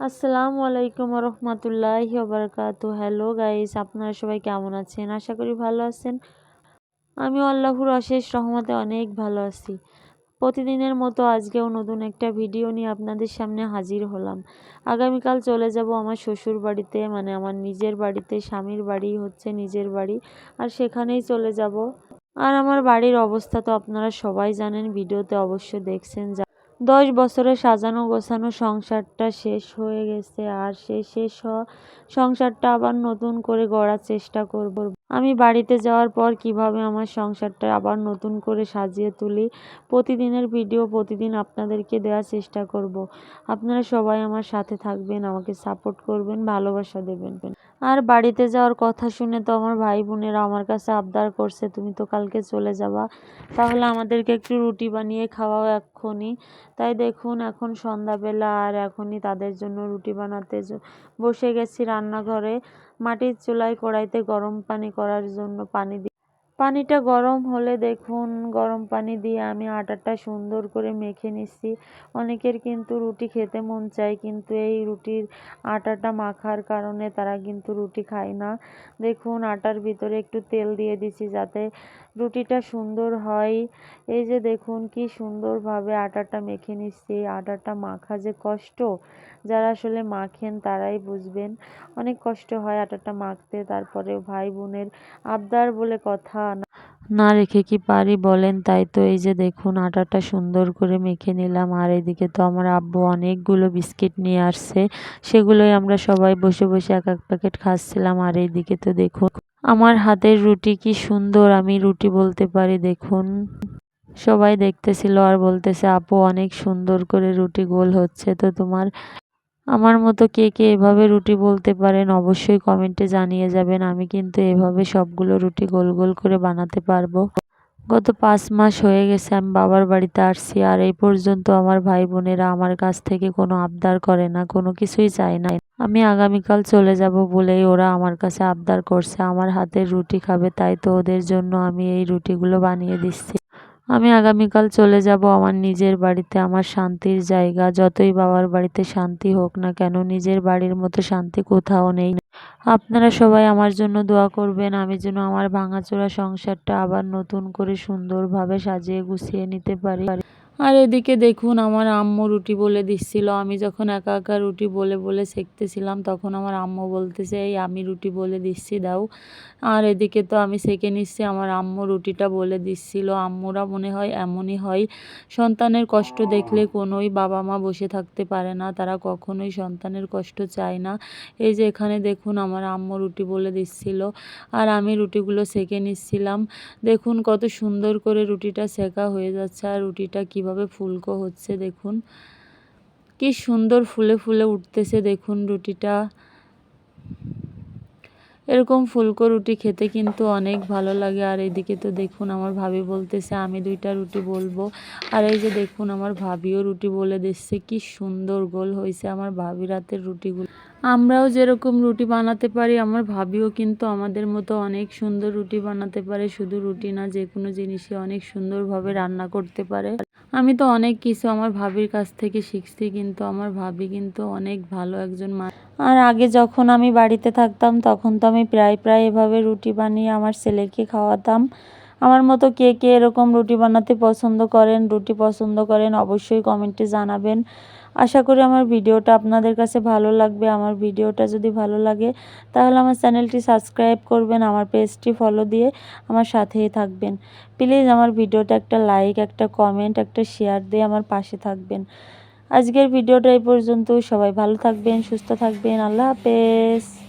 আসসালামু আলাইকুম রহমতুল্লাহি ওবরকাতু হ্যালো গাইস আপনারা সবাই কেমন আছেন? আশা করি ভালো আছেন। আমি আল্লাহর অশেষ রহমতে অনেক ভালো আছি। প্রতিদিনের মতো আজকেও নতুন একটা ভিডিও নিয়ে আপনাদের সামনে হাজির হলাম। আগামীকাল চলে যাব আমার শ্বশুর বাড়িতে মানে আমার নিজের বাড়িতে, স্বামীর বাড়ি হচ্ছে নিজের বাড়ি, আর সেখানেই চলে যাব। আর আমার বাড়ির অবস্থা তো আপনারা সবাই জানেন, ভিডিওতে অবশ্য দেখছেন। দশ বছরে সাজানো গোছানো সংসারটা শেষ হয়ে গেছে, আর সেই শেষ সংসারটা আবার নতুন করে গড়ার চেষ্টা করব। আমি বাড়িতে যাওয়ার পর কীভাবে আমার সংসারটা আবার নতুন করে সাজিয়ে তুলি, প্রতিদিনের ভিডিও প্রতিদিন আপনাদেরকে দেওয়ার চেষ্টা করব। আপনারা সবাই আমার সাথে থাকবেন, আমাকে সাপোর্ট করবেন, ভালোবাসা দেবেন। আর বাড়িতে যাওয়ার কথা শুনে তো আমার ভাই বোনেরা আমার কাছে আবদার করছে, তুমি তো কালকে চলে যাবা, তাহলে আমাদেরকে একটু রুটি বানিয়ে খাওয়াও এক্ষুনি। তাই দেখুন, এখন সন্ধ্যাবেলা আর এখনই তাদের জন্য রুটি বানাতে বসে গেছি রান্নাঘরে। মাটির চুলায় কড়াইতে গরম পানি করার জন্য পানি পানিটা গরম হলে দেখুন, গরম পানি দিয়ে আমি আটাটা সুন্দর করে মেখে নিচ্ছি। অনেকের কিন্তু রুটি খেতে মন চায়, কিন্তু এই রুটির আটাটা মাখার কারণে তারা কিন্তু রুটি খায় না। দেখুন, আটার ভিতরে একটু তেল দিয়ে দিছি যাতে রুটিটা সুন্দর হয়। এই যে দেখুন, কি সুন্দরভাবে আটাটা মেখে নিচ্ছি। আটাটা মাখা যে কষ্ট, যারা আসলে মাখেন তারাই বুঝবেন। অনেক কষ্ট হয় আটাটা মাখতে। তারপরে ভাই বোনের আবদার বলে কথা। না রেখে কি পারি বলেন? তাই তো এই যে দেখুন, আটাটা সুন্দর করে মেখে নিলাম। আর এদিকে তো আমার আব্বু অনেকগুলো বিস্কিট নিয়ে আসছে। সেগুলোই আমরা সবাই বসে বসে এক এক প্যাকেট খাচ্ছিলাম। আর এইদিকে তো দেখুন, আমার হাতের রুটি কি সুন্দর। আমি রুটি বলতে পারি, দেখুন। সবাই দেখতেছিল আর বলতেছে আপু অনেক সুন্দর করে রুটি গোল হচ্ছে। তো তোমার আমার মতো কে কে এভাবে রুটি বলতে পারেন, অবশ্যই কমেন্টে জানিয়ে যাবেন। আমি কিন্তু এভাবে সবগুলো রুটি গোল গোল করে বানাতে পারব। গত পাঁচ মাস হয়ে গেছে, আমি বাবার বাড়িতে আসছি আর এই পর্যন্ত আমার ভাই বোনেরা আমার কাছ থেকে কোনো আবদার করে না, কোনো কিছুই চায় না। আমি আগামীকাল চলে যাব বলেই ওরা আমার কাছে আবদার করছে, আমার হাতের রুটি খাবে, তাই তো ওদের জন্য আমি এই রুটিগুলো বানিয়ে দিচ্ছি। আমি আগামীকাল চলে যাব আমার নিজের বাড়িতে, আমার শান্তির জায়গা। যতই বাবার বাড়িতে শান্তি হোক না কেন, নিজের বাড়ির মতো শান্তি কোথাও নেই। আপনারা সবাই আমার জন্য দোয়া করবেন, আমি যেন আমার ভাঙাচোরা সংসারটা আবার নতুন করে সুন্দরভাবে সাজিয়ে গুছিয়ে নিতে পারি। আর এদিকে দেখুন, আমার আম্মু রুটি বলে দিচ্ছিল। আমি যখন একা একা রুটি বলে বলে শিখতেছিলাম, তখন আমার আম্মু বলতেছে, এই আমি রুটি বলে দিচ্ছি, দাও। আর এদিকে তো আমি সেকে নিচ্ছি, আমার আম্মু রুটিটা বলে দিচ্ছিল। আম্মুরা মনে হয় এমনই হয়, সন্তানের কষ্ট দেখলে কোনোই বাবা মা বসে থাকতে পারে না, তারা কখনোই সন্তানের কষ্ট চায় না। এই যে এখানে দেখুন, আমার আম্মু রুটি বলে দিচ্ছিল, আর আমি রুটিগুলো সেকে নিচ্ছিলাম। দেখুন, কত সুন্দর করে রুটিটা সেকা হয়ে যাচ্ছে, আর রুটিটা কীভাবে ফুলকো হচ্ছে দেখুন। কি সুন্দর ফুলে ফুলে উঠতেছে দেখুন রুটিটা। এরকম ফুলকো রুটি খেতে কিন্তু অনেক ভালো লাগে। আর এদিকে তো দেখুন আমার ভাবি বলতেছে, আমি দুইটা রুটি বলব। আর এই যে দেখুন আমার ভাবিও রুটি বলে দিচ্ছে, কি সুন্দর গোল হয়েছে আমার ভাবি রাতের রুটিগুলো। আমরাও যেরকম রুটি বানাতে পারি, আমার ভাবিও কিন্তু আমাদের মতো অনেক সুন্দর রুটি বানাতে পারে। শুধু রুটি না, যে কোনো জিনিসই অনেক সুন্দরভাবে রান্না করতে পারে। আমি তো অনেক কিছু আমার ভাবির কাছ থেকে শিখছি, কিন্তু আমার ভাবি কিন্তু অনেক ভালো একজন মা আর আগে যখন আমি বাড়িতে থাকতাম, তখন তো আমি প্রায় প্রায় এভাবে রুটি বানিয়ে আমার ছেলেকে খাওয়াতাম। আমার মতো কে কে এরকম রুটি বানাতে পছন্দ করেন, রুটি পছন্দ করেন, অবশ্যই কমেন্টে জানাবেন। আশা করি আমার ভিডিওটা আপনাদের কাছে ভালো লাগবে। আমার ভিডিওটা যদি ভালো লাগে, তাহলে আমার চ্যানেলটি সাবস্ক্রাইব করবেন, আমার পেজটি ফলো দিয়ে আমার সাথেই থাকবেন। প্লিজ আমার ভিডিওটা একটা লাইক একটা কমেন্ট একটা শেয়ার দিয়ে আমার পাশে থাকবেন। আজকের ভিডিওটা এই পর্যন্ত সবাই ভালো থাকবেন, সুস্থ থাকবেন। আল্লাহ হাফেজ।